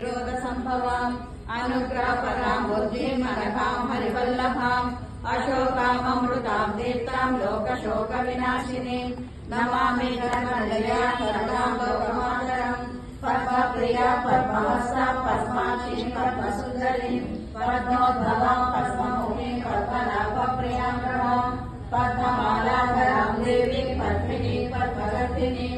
संभवाम् अनुग्रहपराम् बुद्धिम् अनघाम् हरिवल्लभाम् अशोकाम् अमृताम् दीप्ताम् लोकशोकविनाशिनीम् नमामि धनञ्जया करुणाम् लोकमातरम्। पद्मप्रिया, पद्महस्ता, पद्माक्षी पद्मसुन्दरीम् पद्मोद्भवाम् पद्ममुखीम् पद्मनाभप्रियाम् रमाम् पद्ममालाधराम् देवीम् पद्मिनीम् पद्मगर्भिणीम्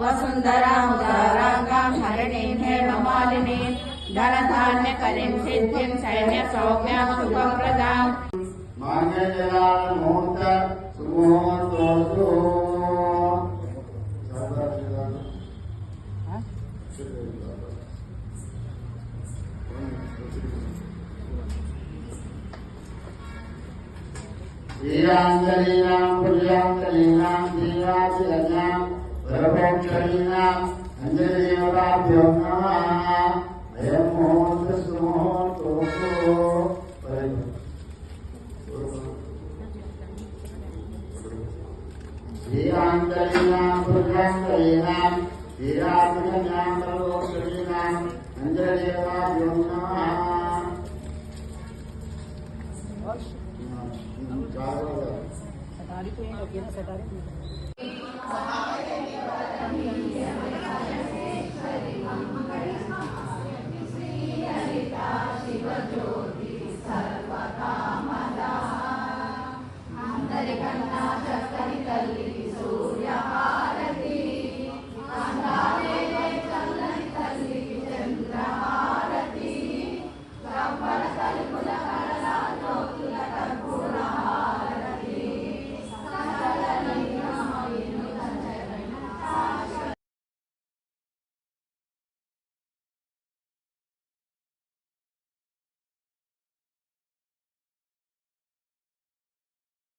वसुन्धरामुदाराङ्गाम् हरिणीम् हेममालिनीम् धनधान्यकरीम् सिद्धिम् सैन्यसौम्याम् शुभप्रदाम् मान्यजनानमुहूर्त सुमुहूर्तोऽस्तु वीराञ्जलीनाम् पुर्याञ्जलीनाम् दीवाचिरण्याम् गर्भोक्षरीणाम् अञ्जलिदेवताभ्यो नमः अयम् मुहूर्तः सुमुहूर्तोऽस्तु वीराञ्जलीनाम् पुर्याञ्जलीनाम् वीरात्मकन्याम् अञ्जलिदेवताभ्यो नमः తల్లి కన్నా చక్కని తల్లి